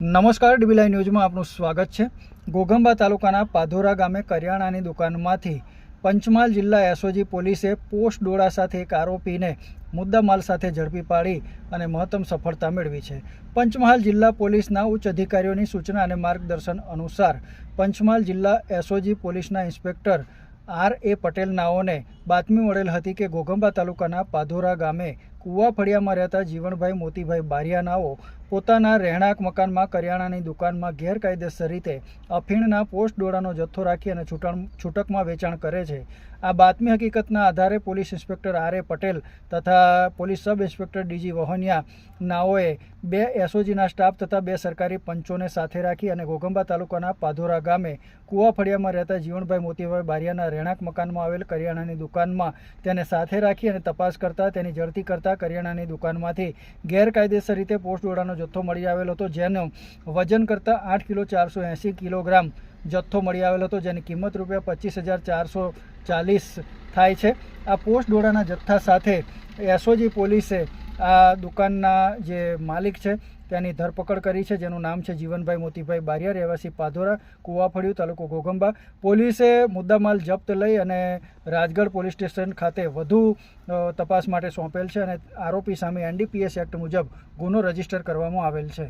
નમસ્કાર ડીબીલાઈ ન્યૂઝમાં આપનું સ્વાગત છે. ઘોઘંબા તાલુકાના પાધોરા ગામે કરિયાણાની દુકાનમાંથી પંચમહાલ જિલ્લા એસઓજી પોલીસે પોસ્ટ ડોળા સાથે એક આરોપીને મુદ્દામાલ સાથે ઝડપી પાડી અને મહત્તમ સફળતા મેળવી છે. પંચમહાલ જિલ્લા પોલીસના ઉચ્ચ અધિકારીઓની સૂચના અને માર્ગદર્શન અનુસાર પંચમહાલ જિલ્લા એસઓજી પોલીસના ઇન્સ્પેક્ટર આર એ પટેલ નાઓને બાતમી મળેલ હતી કે ઘોઘંબા તાલુકાના પાધોરા ગામે કુવા ફળિયામાં રહેતા જીવણભાઈ મોતીભાઈ બારિયાનાઓ પોતાના રહેણાંક મકાનમાં કરિયાણાની દુકાનમાં ગેરકાયદેસર રીતે અફીણના પોસ્ટ ડોળાનો જથ્થો રાખી અને છૂટણ છૂટકમાં વેચાણ કરે છે. આ બાતમી હકીકતના આધારે police inspector R A Patel તથા police sub inspector D G Vahoniya બે એસઓજીના સ્ટાફ તથા બે સરકારી પંચોને સાથે રાખી અને ઘોઘંબા તાલુકાના પાધોરા ગામે કુવા ફળિયામાં રહેતા જીવણભાઈ મોતીભાઈ બારિયાના રહેણાંક મકાનમાં આવેલ કરિયાણાની દુકાનમાં તેને સાથે રાખી અને તપાસ કરતા તેની ઝડપી કરતા કરિયાણાની દુકાનમાંથી ગેરકાયદેસર રીતે પોસ્ટ ડોળાનો જથ્થો મળી આવેલો હતો, જેનો વજન કરતાં આઠ કિલો ચારસો એંસી કિલોગ્રામ જથ્થો મળી આવેલો હતો, જેની કિંમત રૂપિયા પચીસ હજાર ચારસો ચાલીસ થાય છે. આ પોસ્ટ ડોડાના જથ્થા સાથે એસઓજી પોલીસે આ દુકાનના જે માલિક છે, તેની ધરપકડ કરી છે, જેનું નામ છે જીવનભાઈ મોતીભાઈ બારિયા, રહેવાસી પાધોરા, કુવાફળિયું તાલુકો ઘોઘંબા. પોલીસે મુદ્દામાલ જપ્ત લઈ અને રાજગઢ પોલીસ સ્ટેશન ખાતે વધુ તપાસ માટે સોંપેલ છે અને આરોપી સામે એનડીપીએસ એક્ટ મુજબ ગુનો રજિસ્ટર કરવામાં આવેલ છે.